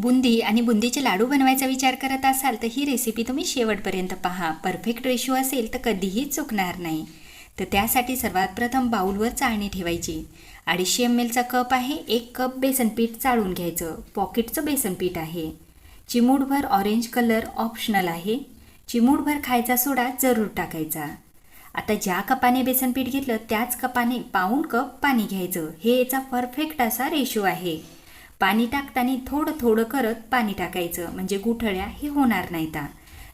बुंदी आणि बुंदीचे लाडू बनवायचा विचार करत असाल तर ही रेसिपी तुम्ही शेवटपर्यंत पहा. परफेक्ट रेशो असेल तर कधीही चुकणार नाही. तर त्यासाठी सर्वात प्रथम बाऊलवर चाळणी ठेवायची. अडीचशे एम एलचा कप आहे एक कप बेसन पीठ चाळून घ्यायचं. पॉकेटचं बेसन पीठ आहे. चिमूटभर ऑरेंज कलर ऑप्शनल आहे. चिमूटभर खायचा सोडा जरूर टाकायचा. आता ज्या कपाने बेसन पीठ घेतलं त्याच कपाने पाऊण कप पाणी घ्यायचं. हे याचा परफेक्ट असा रेशो आहे. पाणी टाकताना थोडं थोडं करत पाणी टाकायचं. म्हणजे गुठळ्या हे होणार नाहीता.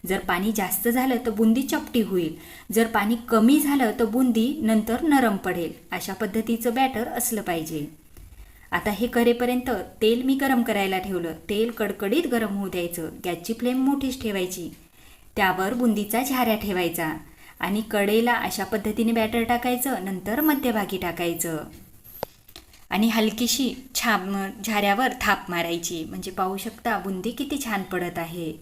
जर पाणी जास्त झालं तर बुंदी चपटी होईल. जर पाणी कमी झालं तर बुंदी नंतर नरम पडेल. अशा पद्धतीचं बॅटर असलं पाहिजे. आता हे करेपर्यंत तेल मी गरम करायला ठेवलं. तेल कडकडीत गरम होऊ द्यायचं. गॅसची फ्लेम मोठीच ठेवायची. त्यावर बुंदीचा झाऱ्या ठेवायचा. आणि कडेला अशा पद्धतीने बॅटर टाकायचं. नंतर मध्यभागी टाकायचं. आणि हलकीशी छाप झाऱ्यावर थाप मारायची. म्हणजे पाहू शकता बुंदी किती छान पडत आहे.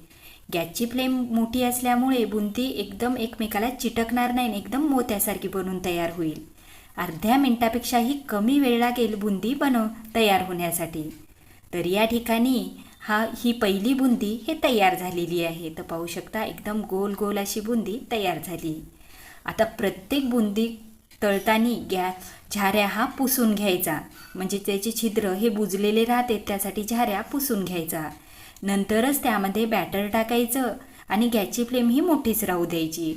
गॅसची फ्लेम मोठी असल्यामुळे बुंदी एकदम एकमेकाला चिटकणार नाही आणि एकदम मोत्यासारखी बनून तयार होईल. अर्ध्या मिनटापेक्षाही कमी वेळ लागेल बुंदी बनव तयार होण्यासाठी. तर या ठिकाणी हा ही पहिली बुंदी हे तयार झालेली आहे. तर पाहू शकता एकदम गोल गोल अशी बुंदी तयार झाली. आता प्रत्येक बुंदी तळतानी गॅ झाऱ्या हा पुसून घ्यायचा. म्हणजे त्याचे छिद्र हे बुजलेले राहते त्यासाठी झाऱ्या पुसून घ्यायचा. नंतरच त्यामध्ये बॅटर टाकायचं आणि गॅसची फ्लेम ही मोठीच राहू द्यायची.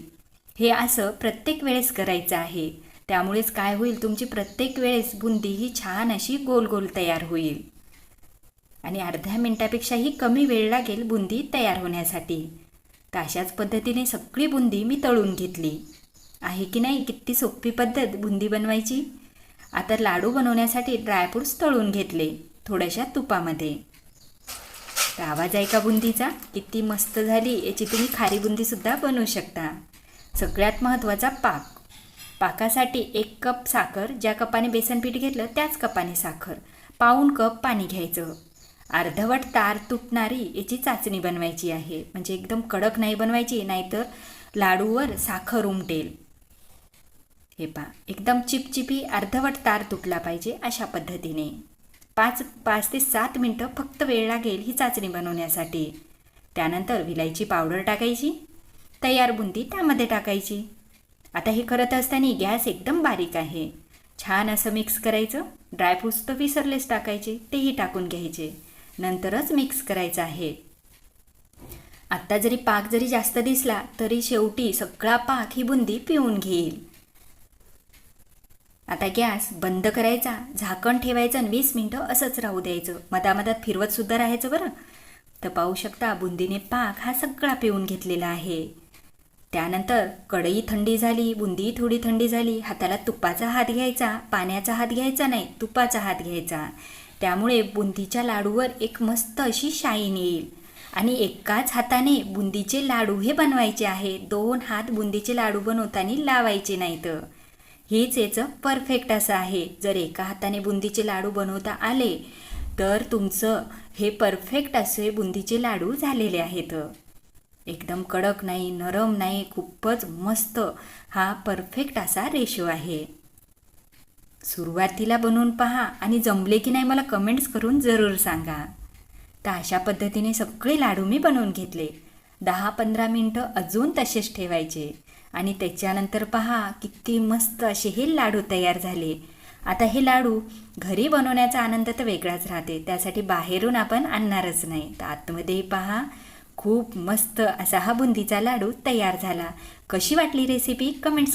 हे असं प्रत्येक वेळेस करायचं आहे. त्यामुळेच काय होईल तुमची प्रत्येक वेळेस बुंदी ही छान अशी गोल गोल तयार होईल. आणि अर्ध्या मिनटापेक्षाही कमी वेळ लागेल बुंदी तयार होण्यासाठी. तर अशाच पद्धतीने सगळी बुंदी मी तळून घेतली. आहे की नाही किती सोपी पद्धत बुंदी बनवायची? आता लाडू बनवण्यासाठी ड्रायफ्रूट्स तळून घेतले थोड्याशा तुपामध्ये. तर आवाज आहे का बुंदीचा? किती मस्त झाली याची तुम्ही खारी बुंदीसुद्धा बनवू शकता. सगळ्यात महत्त्वाचा पाक. पाकासाठी एक कप साखर ज्या कपाने बेसन पीठ घेतलं त्याच कपाने साखर. पाऊण कप पाणी घ्यायचं. अर्धवट तार तुटणारी याची चाचणी बनवायची आहे. म्हणजे एकदम कडक नाही बनवायची नाहीतर लाडूवर साखर उमटेल. हे पा एकदम चिपचिपी अर्धवट तार तुटला पाहिजे अशा पद्धतीने. पाच पाच ते सात मिनटं फक्त वेळ लागेल ही चाचणी बनवण्यासाठी. त्यानंतर विलायची पावडर टाकायची तयार बुंदी त्यामध्ये टाकायची. आता हे करत असताना गॅस एकदम बारीक आहे. छान असं मिक्स करायचं. ड्रायफ्रूट्स तर विसरलेच टाकायचे तेही टाकून घ्यायचे. नंतरच मिक्स करायचं आहे. आत्ता जरी पाक जरी जास्त दिसला तरी शेवटी सगळा पाक ही बुंदी पिऊन घेईल. आता गॅस बंद करायचा झाकण ठेवायचं आणि वीस मिनटं असंच राहू द्यायचं. मधामधात फिरवत सुद्धा राहायचं बरं. तर पाहू शकता बुंदीने पाक हा सगळा पिऊन घेतलेला आहे. त्यानंतर कढई थंडी झाली बुंदी थोडी थंडी झाली. हाताला तुपाचा हात घ्यायचा पाण्याचा हात घ्यायचा नाही तुपाचा हात घ्यायचा. त्यामुळे बुंदीच्या लाडूवर एक मस्त अशी शाईन येईल. आणि एकाच हाताने बुंदीचे लाडू हे बनवायचे आहे. दोन हात बुंदीचे लाडू बनवताना लावायचे नाहीत. हेच याचं परफेक्ट असं आहे. जर एका हाताने बुंदीचे लाडू बनवता आले तर तुमचं हे परफेक्ट असे बुंदीचे लाडू झालेले आहेत. एकदम कडक नाही नरम नाही खूपच मस्त हा परफेक्ट असा रेशो आहे. सुरुवातीला बनवून पहा आणि जमले की नाही मला कमेंट्स करून जरूर सांगा. तर अशा पद्धतीने सगळे लाडू मी बनवून घेतले. दहा पंधरा मिनटं अजून तसेच ठेवायचे. आणि त्याच्यानंतर पहा किती मस्त असे हे लाडू तयार झाले. आता हे लाडू घरी बनवण्याचा आनंद तर वेगळाच राहते त्यासाठी बाहेरून आपण आणणारच नाही. तर आतमध्येही पहा खूप मस्त असा हा बुंदीचा लाडू तयार झाला. कशी वाटली रेसिपी कमेंट्स